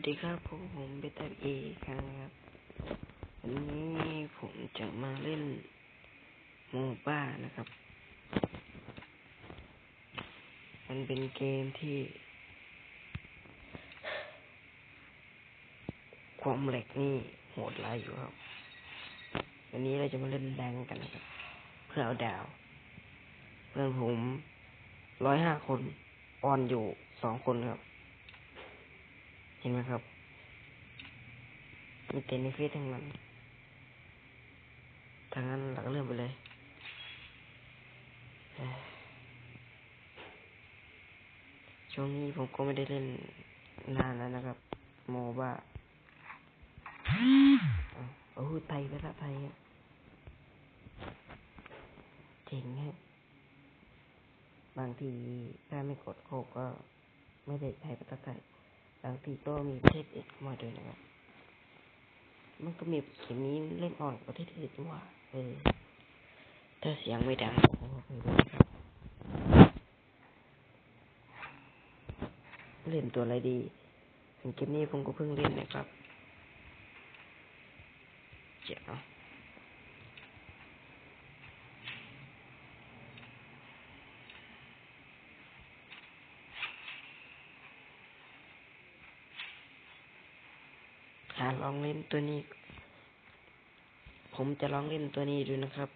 วัสดีครับผมผมเบต้าเอครับวันนี้ผมจะมาเล่นโมบ้านะครับ มันเป็นเกมที่ ความแหล็กนี่โหดร้ายอยู่ครับ วันนี้เราจะมาเล่นแดงกันนะครับ เพื่อเอาดาว เพื่อนผมร้อยห้าคนออนอยู่สองคนครับ เห็นไหมครับมีเต็นในเฟซทั้งนั้นทางนั้นเราก็เริ่มไปเลยช่วงนี้ผมก็ไม่ได้เล่นนานแล้วนะครับ โมบ้าโอ้โหไทยภาษาไทยอะเจ๋งฮะบางทีถ้าไม่กดโคกก็ไม่ได้ไทยภาษาไทย บางทีก็มีประเทศอื่นเข้ามาด้วยนะครับ มันก็มีเข็มนี้เล่นอ่อนประเทศอื่นว่า เออ ถ้าเสียงไม่ดังผมก็ไม่รู้ครับ เล่นตัวอะไรดีเกมนี้ผมก็เพิ่งเล่นนะครับ เจ๋งหา ลองเล่นตัวนี้ ผมจะลองเล่นตัวนี้ดูนะครับ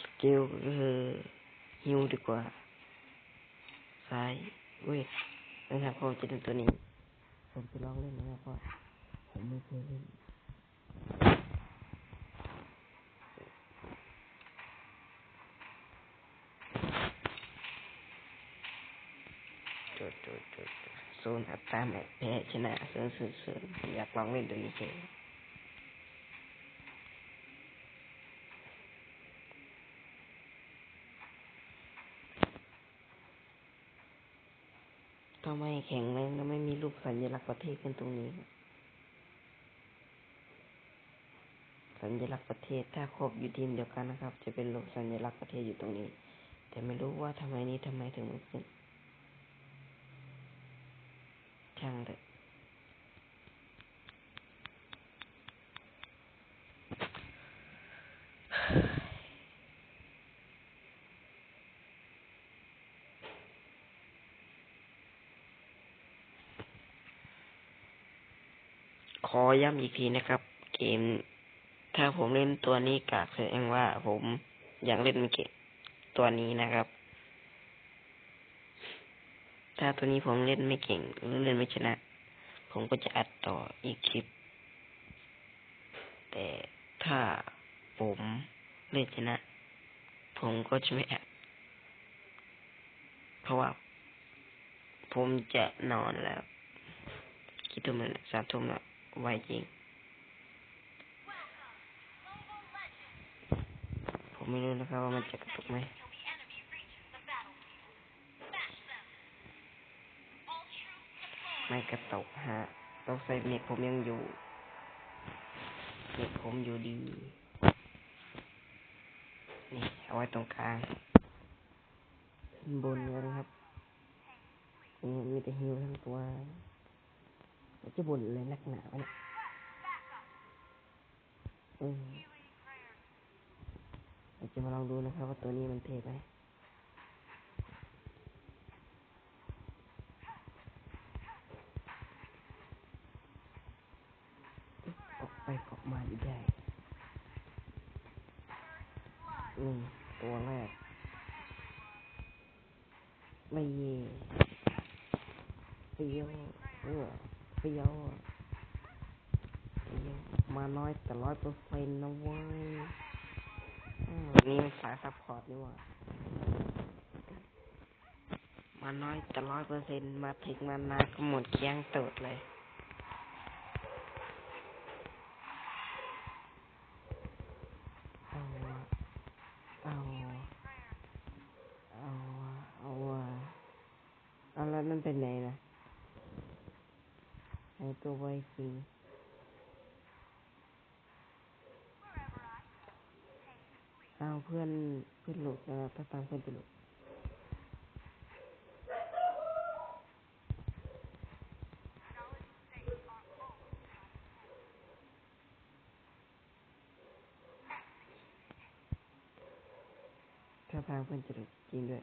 สกิลก็คือฮิวดีกว่า ซ้ายเวทนะครับผมจะเล่นตัวนี้ ผมจะลองเล่นนะครับเพราะผมไม่เคยเล่น จุดจุดจุด จุดโซนอัตราแมตช์แพ้ชนะเสือเสือเสือผมอยากลองเล่นตัวนี้เฉยถ้าไม่แข็งแรงแล้วไม่มีรูปสัญลักษณ์ประเทศขึ้นตรงนี้ สัญลักษณ์ประเทศถ้าครบอยู่ทีมเดียวกันนะครับ จะเป็นรูปสัญลักษณ์ประเทศอยู่ตรงนี้ แต่ไม่รู้ว่าทำไมนี้ทำไมถึงไม่ขึ้น ช่างเถอะขอย้ำอีกทีนะครับ เกม ถ้าผมเล่นตัวนี้กากแสดงว่าผมอยากเล่นเกมตัวนี้นะครับาตัวนี้ผมเล่นไม่เก่งหรือเล่นไม่ชนะ ผมก็จะอัดต่ออีกคลิป แต่ถ้าผมเล่นชนะ ผมก็จะไม่อัดเพราะว่า ผมจะนอนแล้วกี่ทุ่มแล้วเนี่ยสามทุ่มแล้วไวจริง ผมไม่รู้นะครับว่ามันจะกระตุกไหม ไม่กระตกฮะต้องใส่เน็ตผมยังอยู่ เน็ตผมอยู่ดี นี่ เอาไว้ตรงกลางขึ้นบนเลยนะครับ นี่มีแต่ฮิวทั้งตัวจะบ่นเลยนักหนาวเนี่ยอืมจะมาลองดูนะครับว่าตัวนี้มันเทไหม ออกไปออกมาอยู่ได้นี่ตัวแรก ไม่เย่ เฟี้ยวเออเฟี้ยวเฟี้ยวมาน้อยแต่ร้อยเปอร์เซ็นต์นะเว้ยนี่สายซัพพอร์ตนี่ว่ามาน้อยแต่ร้อยเปอร์เซ็นต์มาถึงมานาก็หมดเคียงตูดเลย motorbiking เอา เพื่อนเพื่อนหลุดนะครับถ้าตามเพื่อนไปหลุดถ้าทางเพื่อนจะหลุดจริงด้วย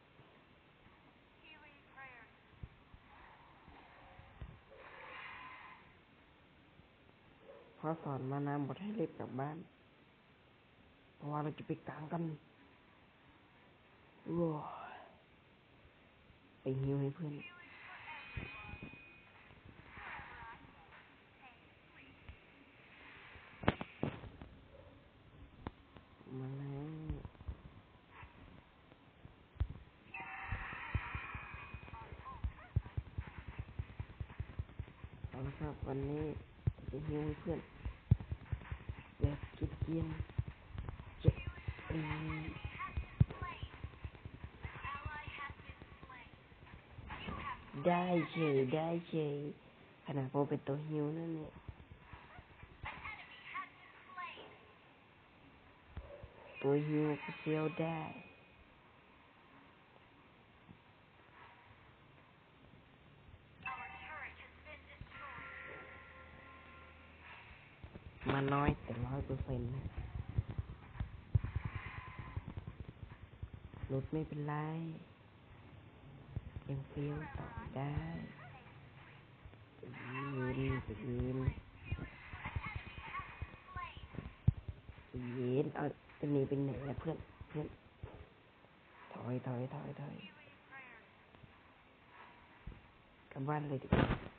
พอสอนมานาหมดให้รีบกลับบ้าน เพราะว่าเราจะไปกลางกันว้าไปหิวให้เพื่อนมาแล้วเอาละครับวันนี้ จะหิวให้เพื่อนแบบกินเกียนเจ็บอืมได้เฉยได้เฉยขนาดผมเป็นตัวหิวนั่นเนี่ยตัวหิวก็เซียวได้ น้อยแต่ร้อยเปอร์เซ็นต์นะลดไม่เป็นไร ยังเฟี้ยวต่อได้ยืนจะยืนจะยืนเอาจะหนีเป็นไหนนะเพื่อนเพื่อนถอยถอยถอยถอยกลับบ้านเลยดีกว่า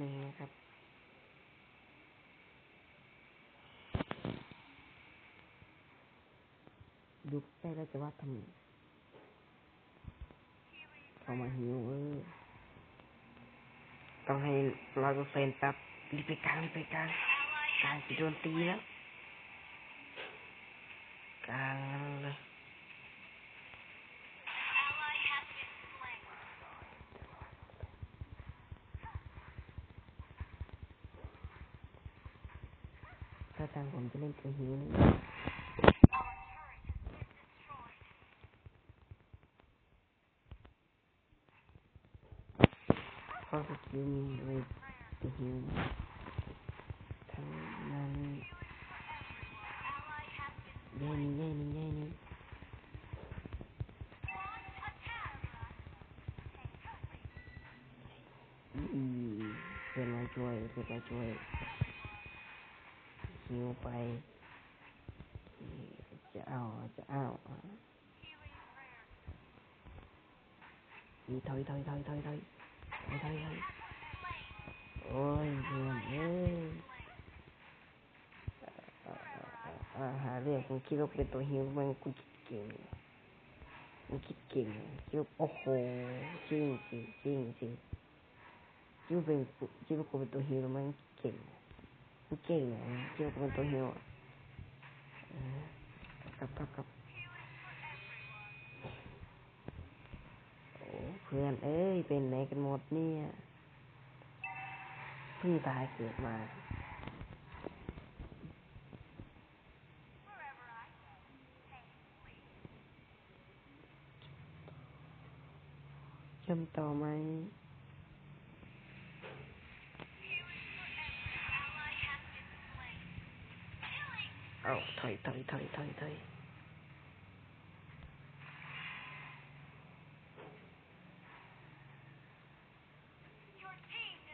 นึงนะครับดูใกล้แล้วจะว่าทำไมเข้ามาหิวเออต้องให้ร้อยเปอร์เซ็นต์แป๊บรีบไปกลางรีบไปกลางกลางจะโดนตีแล้ว gonna go here. Perfect game right to here. Penalty. Gaming, gaming, gaming. Mm -mm. Didn't like the. สกิลมีเลยตัวหิวทั้งนั้นแย่นี่แย่นี่แย่นี่อีเพื่อนมาช่วยเพื่อนมาช่วยหิวไปจะเอาจะเอาอะอีถอยถอยถอยถอยถอยถอยถอยถอยโอ้ยเพื่อนเอ้ยอ่าอ่าหาเรื่องกูคิดว่าเป็นตัวหิวมันกูคิดเก่งกูคิดเก่งคิดว่าโอ้โหจริงสิจริงสิคิดว่าเป็นกูคิดว่ากูเป็นตัวหิวแล้วมันเก่ง กูเก่งอะคิดว่ากูเป็นตัวหิวอะเอกลับกลับกลับโอ้เพื่อน เอ้ย เป็นไหนกันหมดเนี่ยเพิ่งตายเกิดมาจำต่อไหม 哦可以可以可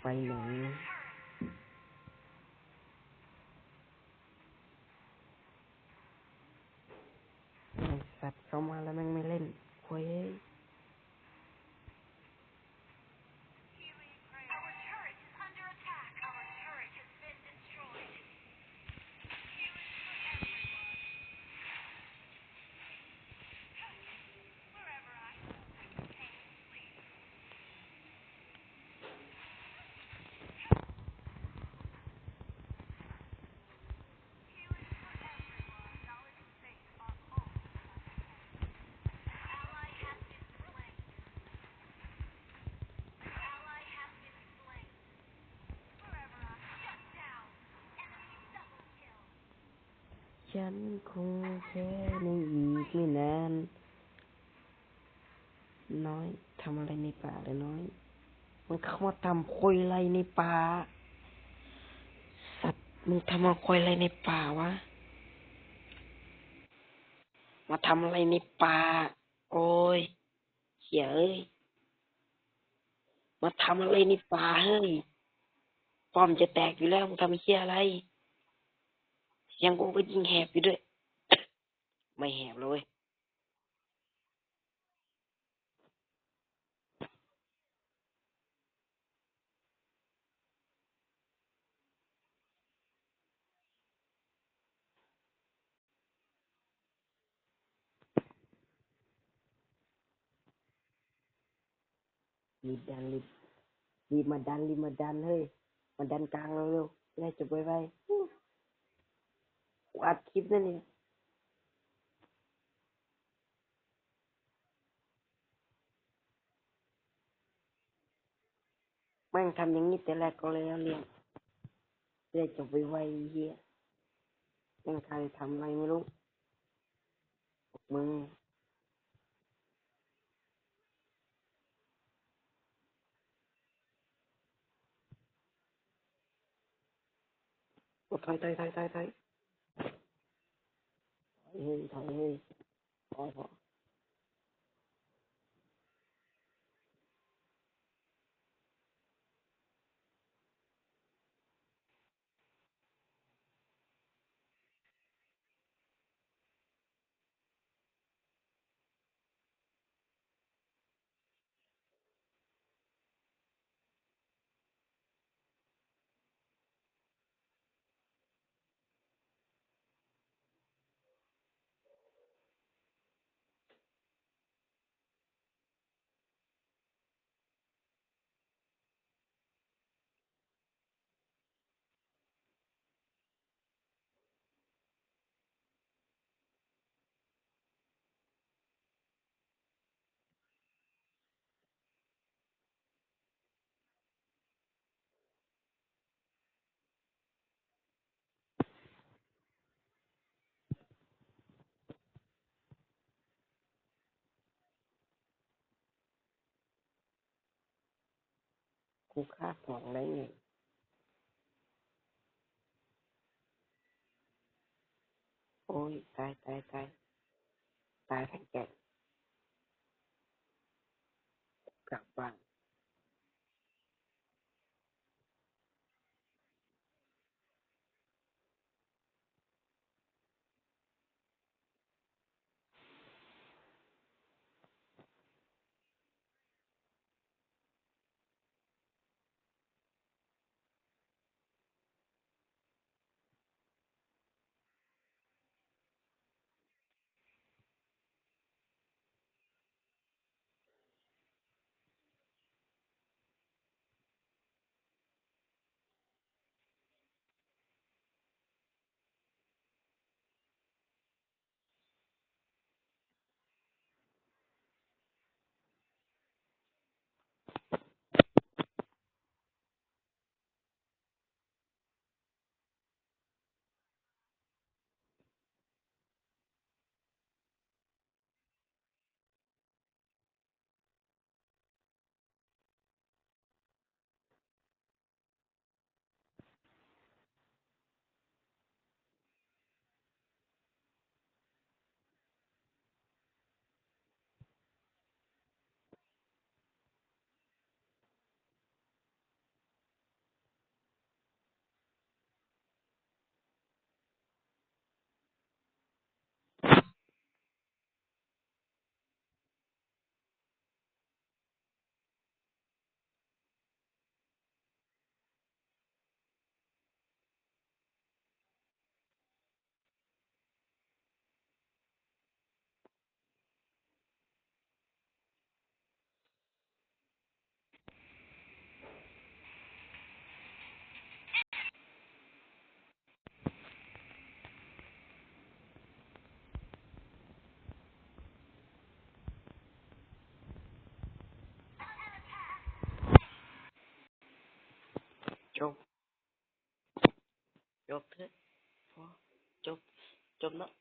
欢迎。 ฉันคงแพ้ในอีกไม่นาน น้อยทำอะไรในป่าเลยน้อย มันเข้ามาทำคุยอะไรในป่า สัตว์มึงทำมาคุยอะไรในป่าวะ มาทำอะไรในป่า โอ้ยเขียเอ้ย มาทำอะไรในป่าเฮ้ย ป้อมจะแตกอยู่แล้วมึงทำเหี้ยอะไร ยังกูก็ยิงแหบอยู่ด้วย ไม่แหบเลย รีบดันรีบรีบมาดันรีบมาดันเฮ้ย มาดันกลางเร็วๆจะได้จบไวๆ อัดคลิปนั่นเนี่ยแม่งทำอย่างนี้แต่แรกก็เลยแล้วเรียงจะได้จบไวๆไอ้เฮียแม่งใครทำอะไรไม่รู้มึงถอยถอยถอยถอย ถอยถอ ยเฮ้ยถอยเฮ้ยพอพอ กูฆ่าสอง